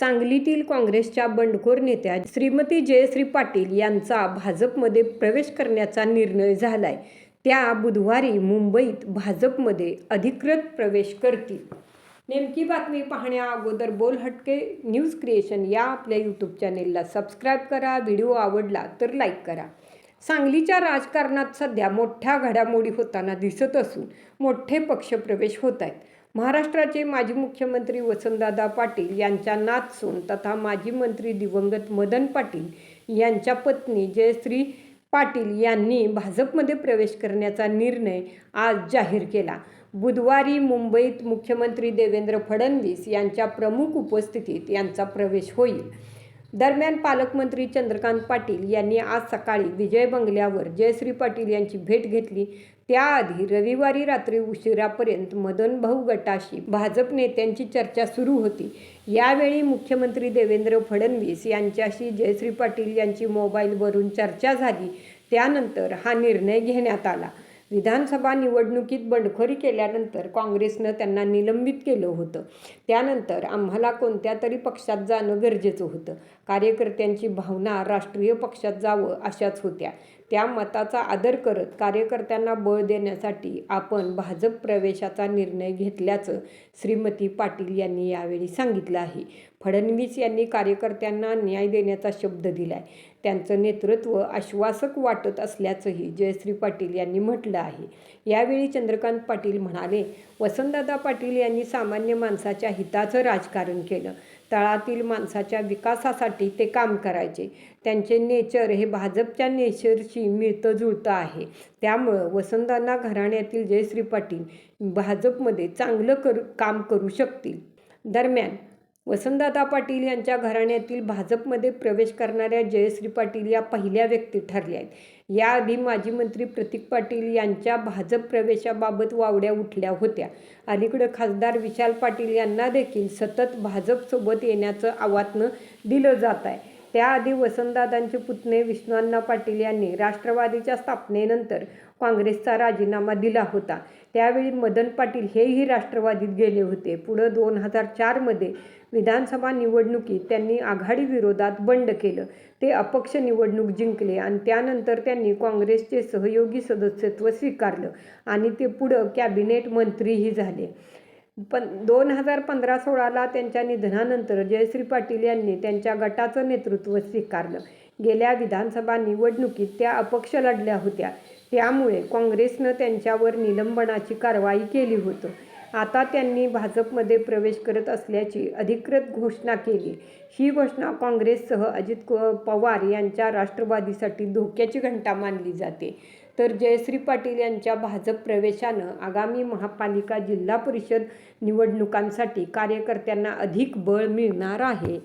सांगलीतील काँग्रेसच्या बंडखोर नेत्या श्रीमती जयश्री पाटील यांचा भाजपमध्ये प्रवेश करण्याचा निर्णय झालाय. त्या बुधवारी मुंबईत भाजपमध्ये अधिकृत प्रवेश करतील. नेमकी बातमी पाहण्या अगोदर बोल हटके न्यूज क्रिएशन या आपल्या यूट्यूब चॅनेलला सबस्क्राईब करा व्हिडिओ आवडला तर लाईक करा. सांगलीच्या राजकारणात सध्या मोठ्या घडामोडी होताना दिसत असून मोठे पक्षप्रवेश होत आहेत महाराष्ट्राचे माजी मुख्यमंत्री वसंतदादा पाटील यांच्या नातसून तथा माजी मंत्री दिवंगत मदन पाटील यांच्या पत्नी जयश्री पाटील यांनी भाजपमध्ये प्रवेश करण्याचा निर्णय आज जाहीर केला. बुधवारी मुंबईत मुख्यमंत्री देवेंद्र फडणवीस यांच्या प्रमुख उपस्थितीत यांचा प्रवेश होईल. दरम्यान पालकमंत्री चंद्रकांत पाटील यांनी आज सकाळी विजय बंगल्यावर जयश्री पाटील यांची भेट घेतली. त्याआधी रविवारी रात्री उशिरापर्यंत मदन भाऊ गटाशी भाजप नेत्यांची चर्चा सुरू होती. यावेळी मुख्यमंत्री देवेंद्र फडणवीस यांच्याशी जयश्री पाटील यांची मोबाईलवरून चर्चा झाली. त्यानंतर हा निर्णय घेण्यात आला. विधानसभा निवडणुकीत बंडखोरी केल्यानंतर काँग्रेसनं त्यांना निलंबित केलं होतं. त्यानंतर आम्हाला कोणत्या तरी पक्षात जाणं गरजेचं होतं. कार्यकर्त्यांची भावना राष्ट्रीय पक्षात जावं अशाच होत्या. त्या मताचा आदर करत कार्यकर्त्यांना बळ देण्यासाठी आपण भाजप प्रवेशाचा निर्णय घेतल्याचं श्रीमती पाटील यांनी यावेळी सांगितलं आहे. फडणवीस यांनी कार्यकर्त्यांना न्याय देण्याचा शब्द दिलाय. त्यांचं नेतृत्व आश्वासक वाटत असल्याचंही जयश्री पाटील यांनी म्हटलं आहे. यावेळी चंद्रकांत पाटील म्हणाले वसंतदादा पाटील यांनी सामान्य माणसाच्या हिताचं राजकारण केलं. तळातील माणसाच्या विकासासाठी ते काम करायचे. त्यांचे नेचर हे भाजपच्या नेचरशी मिळतं जुळतं आहे. त्यामुळं वसंतदादा घराण्यातील जयश्री पाटील भाजपमध्ये चांगलं कर काम करू शकतील. दरम्यान वसंतदादा पाटील यांच्या घराण्यातील भाजपमध्ये प्रवेश करणाऱ्या जयश्री पाटील या पहिल्या व्यक्ती ठरल्या आहेत. याआधी माजी मंत्री प्रतीक पाटील यांच्या भाजप प्रवेशाबाबत वावड्या उठल्या होत्या. अलीकडं खासदार विशाल पाटील यांना देखील सतत भाजपसोबत येण्याचं आवाहन दिलं जात आहे. त्याआधी वसंतदादांचे पुतणे विष्णुअण्णा पाटील यांनी राष्ट्रवादीच्या स्थापनेनंतर काँग्रेसचा राजीनामा दिला होता. त्यावेळी मदन पाटील हेही राष्ट्रवादीत गेले होते. पुढं दोन हजार चारमध्ये विधानसभा निवडणुकीत त्यांनी आघाडीविरोधात बंड केलं. ते अपक्ष निवडणूक जिंकले आणि त्यानंतर त्यांनी काँग्रेसचे सहयोगी सदस्यत्व स्वीकारलं आणि ते पुढं कॅबिनेट मंत्रीही झाले. पण दोन हजार पंधरा सोळाला त्यांच्या निधनानंतर जयश्री पाटील यांनी त्यांच्या गटाचं नेतृत्व स्वीकारलं. गेल्या विधानसभा निवडणुकीत त्या अपक्ष लढल्या होत्या. त्यामुळे काँग्रेसनं त्यांच्यावर निलंबनाची कारवाई केली होतं. आता त्यांनी भाजपमध्ये प्रवेश करत असल्याची अधिकृत घोषणा केली. ही घोषणा काँग्रेससह अजित पवार यांच्या राष्ट्रवादीसाठी धोक्याची घंटा मानली जाते. तर जयश्री पाटील यांच्या भाजप प्रवेशानं आगामी महापालिका जिल्हा परिषद निवडणुकांसाठी कार्यकर्त्यांना अधिक बळ मिळणार आहे.